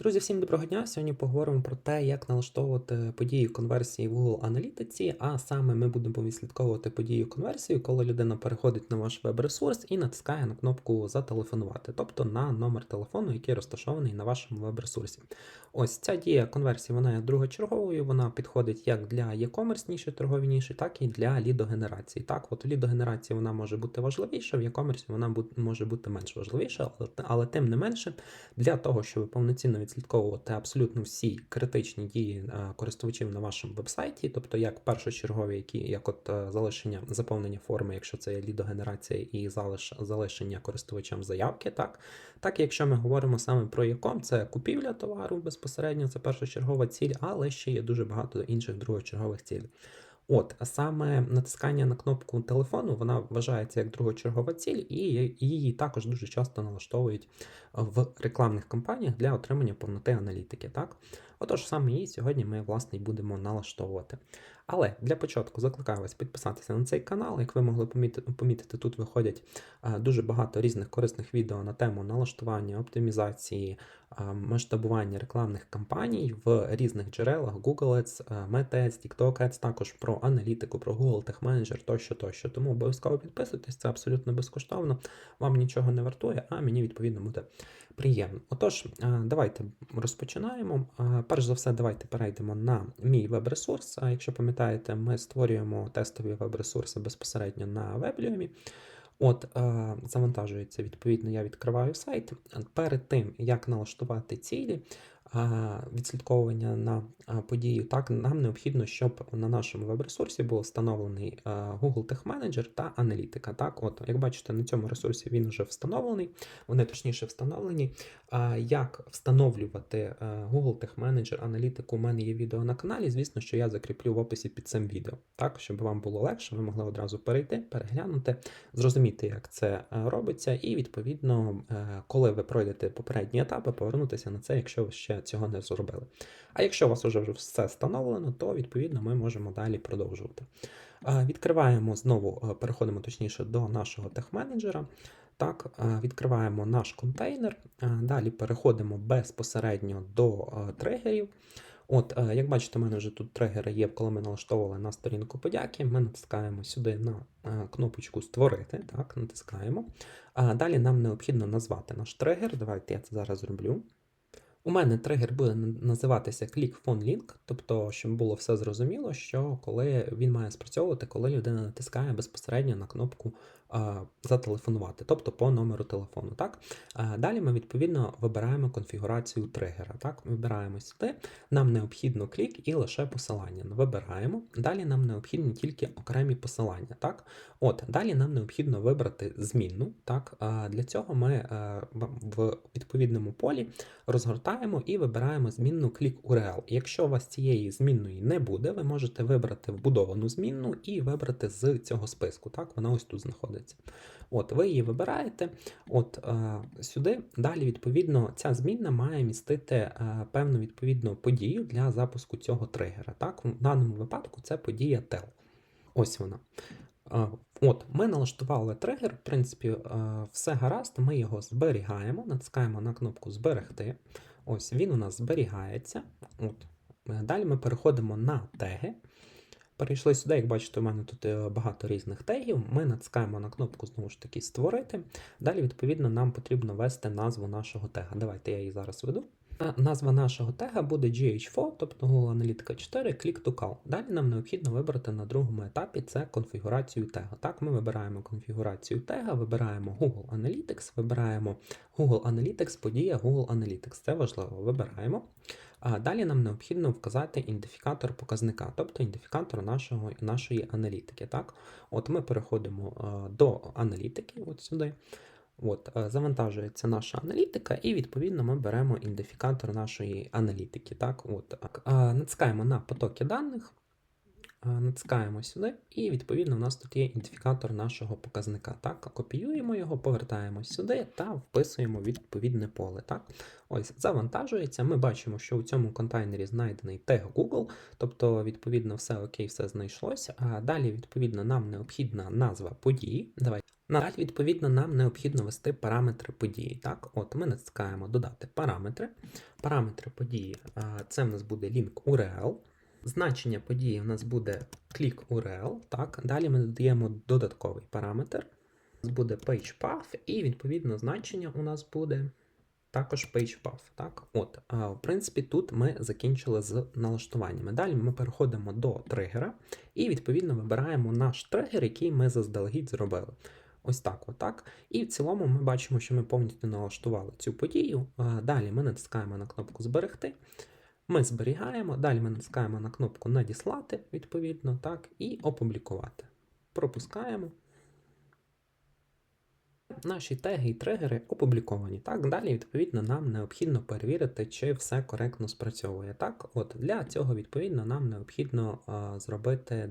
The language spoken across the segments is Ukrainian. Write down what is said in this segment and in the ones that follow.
Друзі, всім доброго дня! Сьогодні поговоримо про те, як налаштовувати події конверсії в Google Аналітиці, а саме ми будемо відслідковувати подію конверсії, коли людина переходить на ваш веб-ресурс і натискає на кнопку Зателефонувати, тобто на номер телефону, який розташований на вашому веб-ресурсі. Ось ця дія конверсії вона є другочерговою, вона підходить як для e-commerce ніші торгові ніші, так і для лідогенерації. Так, от лідогенерації вона може бути важливіша, в e-commerce вона може бути менш важливіша, але, але тим не менше, для того, щоб повноцінно відслідковувати абсолютно всі критичні дії е, користувачів на вашому вебсайті, тобто як першочергові, які як от е, залишення заповнення форми, якщо це є лідогенерація і залиш, залишення користувачам заявки, так так, якщо ми говоримо саме про яком, це купівля товару безпосередньо, це першочергова ціль, але ще є дуже багато інших другочергових цілей. От, саме натискання на кнопку телефону, вона вважається як другочергова ціль, і її також дуже часто налаштовують в рекламних кампаніях для отримання повноти аналітики. Так? Отож, саме її сьогодні ми власне і будемо налаштовувати. Але для початку закликаю вас підписатися на цей канал. Як ви могли помітити, тут виходять е, дуже багато різних корисних відео на тему налаштування, оптимізації, е, масштабування рекламних кампаній в різних джерелах: Google Ads, е, Meta Ads, TikTok Ads, також про аналітику, про Google Tech Manager тощо, тощо. Тому обов'язково підписуйтесь, це абсолютно безкоштовно, вам нічого не вартує, а мені відповідно буде приємно. Отож, давайте розпочинаємо. Перш за все, давайте перейдемо на мій веб-ресурс. А Якщо пам'ятаєте, ми створюємо тестові веб-ресурси безпосередньо на Weblium. От, е, завантажується, відповідно, я відкриваю сайт. Перед тим, як налаштувати цілі, відслідковування на події, так, нам необхідно, щоб на нашому веб-ресурсі був встановлений Google Tech Manager та аналітика. Так, от, як бачите, на цьому ресурсі він вже встановлений, вони точніше встановлені. Як встановлювати Google Tech Manager аналітику, у мене є відео на каналі. Звісно, що я закріплю в описі під цим відео, так, щоб вам було легше, ви могли одразу перейти, переглянути, зрозуміти, як це робиться, і відповідно, коли ви пройдете попередні етапи, повернутися на це, якщо ви ще цього не зробили. А якщо у вас вже все встановлено, то відповідно ми можемо далі продовжувати. Відкриваємо знову, е, переходимо точніше до нашого техменеджера. Так, е, відкриваємо наш контейнер. е, Далі переходимо безпосередньо до тригерів. От, як бачите, у мене вже тут тригери є, коли ми налаштовували на сторінку подяки. Ми натискаємо сюди на кнопочку Створити. Так, натискаємо. Далі нам необхідно назвати наш тригер. Давайте я це зараз зроблю. У мене тригер буде називатися Click Phone Link, тобто, щоб було все зрозуміло, що коли він має спрацьовувати, коли людина натискає безпосередньо на кнопку зателефонувати, тобто по номеру телефону. Так? Далі ми відповідно вибираємо конфігурацію тригера. Так? Вибираємо сюди, нам необхідно клік і лише посилання. Вибираємо. Далі нам необхідні тільки окремі посилання. Так? От, далі нам необхідно вибрати змінну. Так? Для цього ми е, в відповідному полі розгортаємо і вибираємо змінну клік URL. Якщо у вас цієї змінної не буде, ви можете вибрати вбудовану змінну і вибрати з цього списку. Так, вона ось тут знаходиться. От, ви її вибираєте. От е, сюди. Далі, відповідно, ця змінна має містити е, певну відповідну подію для запуску цього тригера. Так, в даному випадку це подія tel. Ось вона. Е, От, ми налаштували тригер, в принципі, е, все гаразд, ми його зберігаємо, натискаємо на кнопку Зберегти. Ось він у нас зберігається. От. Е, Далі ми переходимо на теги. Перейшли сюди, як бачите, у мене тут е, багато різних тегів. Ми натискаємо на кнопку знову ж таки Створити. Далі, відповідно, нам потрібно ввести назву нашого тега. Давайте я її зараз веду. Назва нашого тега буде GH4, тобто Google Аналітика 4, Click to Call. Далі нам необхідно вибрати на другому етапі це конфігурацію тега. Так, ми вибираємо конфігурацію тега, вибираємо Google Analytics, вибираємо Google Analytics, подія Google Analytics. Це важливо. Вибираємо. А далі нам необхідно вказати ідентифікатор показника, тобто ідентифікатор нашого, нашої аналітики. Так? От Ми переходимо е, до аналітики, от сюди. От, е, завантажується наша аналітика, і відповідно ми беремо ідентифікатор нашої аналітики. Так? От, так. Е, Натискаємо на потоки даних, е, натискаємо сюди, і відповідно у нас тут є ідентифікатор нашого показника. Так? Копіюємо його, повертаємо сюди та вписуємо відповідне поле. Так? Ось завантажується. Ми бачимо, що у цьому контейнері знайдений тег Google, тобто, відповідно, все окей, все знайшлося. А далі, відповідно, нам необхідна назва події. Давайте Надалі, відповідно, нам необхідно ввести параметри події. Так, от ми натискаємо додати параметри. Параметри події це в нас буде link URL. Значення події у нас буде click URL. Так, далі ми додаємо додатковий параметр. У нас буде pagePath, і відповідно значення у нас буде також pagePath. Так, от, в принципі, тут ми закінчили з налаштуваннями. Далі ми переходимо до тригера і відповідно вибираємо наш тригер, який ми заздалегідь зробили. Ось так, отак. І в цілому ми бачимо, що ми повністю налаштували цю подію. Далі ми натискаємо на кнопку Зберегти. Ми зберігаємо, далі ми натискаємо на кнопку Надіслати, відповідно, так, і опублікувати. Пропускаємо. Наші теги і тригери опубліковані. Так, далі, відповідно, нам необхідно перевірити, чи все коректно спрацьовує. Так, от для цього, відповідно, нам необхідно а, зробити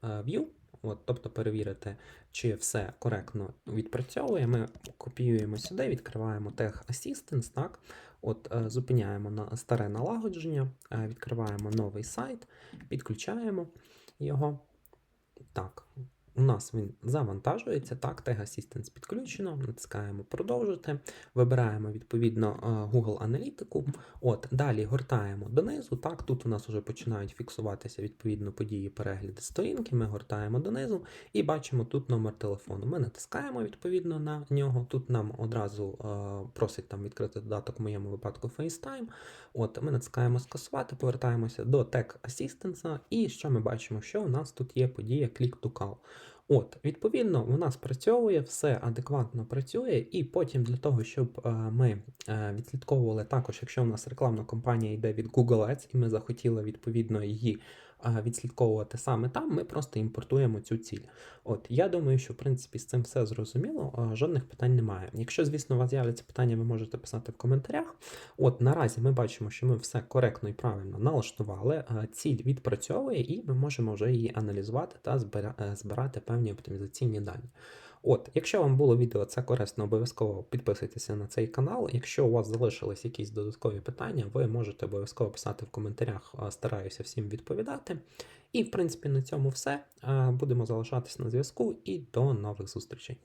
а, view, от, тобто перевірити, чи все коректно відпрацьовує. Ми копіюємо сюди, відкриваємо Tech Assistance, так, от, е, зупиняємо на старе налагодження, е, відкриваємо новий сайт, підключаємо його. Так, у нас він завантажується, так, Tag Assistance підключено, натискаємо продовжити, вибираємо відповідно е, Google Аналітику. От, далі гортаємо донизу. Так, тут у нас вже починають фіксуватися відповідно події перегляди сторінки. Ми гортаємо донизу і бачимо тут номер телефону. Ми натискаємо відповідно на нього. Тут нам одразу е, просить там відкрити додаток в моєму випадку FaceTime. От, ми натискаємо скасувати, повертаємося до Tag Assistance, і що ми бачимо? Що у нас тут є подія Click to Call. От, відповідно, вона спрацьовує, все адекватно працює, і потім для того, щоб е, ми е, відслідковували також, якщо у нас рекламна кампанія йде від Google Ads, і ми захотіли відповідно її відслідковувати саме там, ми просто імпортуємо цю ціль. От, я думаю, що в принципі з цим все зрозуміло, жодних питань немає. Якщо, звісно, у вас з'являться питання, ви можете писати в коментарях. От наразі ми бачимо, що ми все коректно і правильно налаштували, ціль відпрацьовує, і ми можемо вже її аналізувати та е, збирати певні оптимізаційні дані. От, якщо вам було відео це корисно, обов'язково підписуйтеся на цей канал. Якщо у вас залишились якісь додаткові питання, ви можете обов'язково писати в коментарях, стараюся всім відповідати. І, в принципі, на цьому все. Будемо залишатись на зв'язку і до нових зустрічей.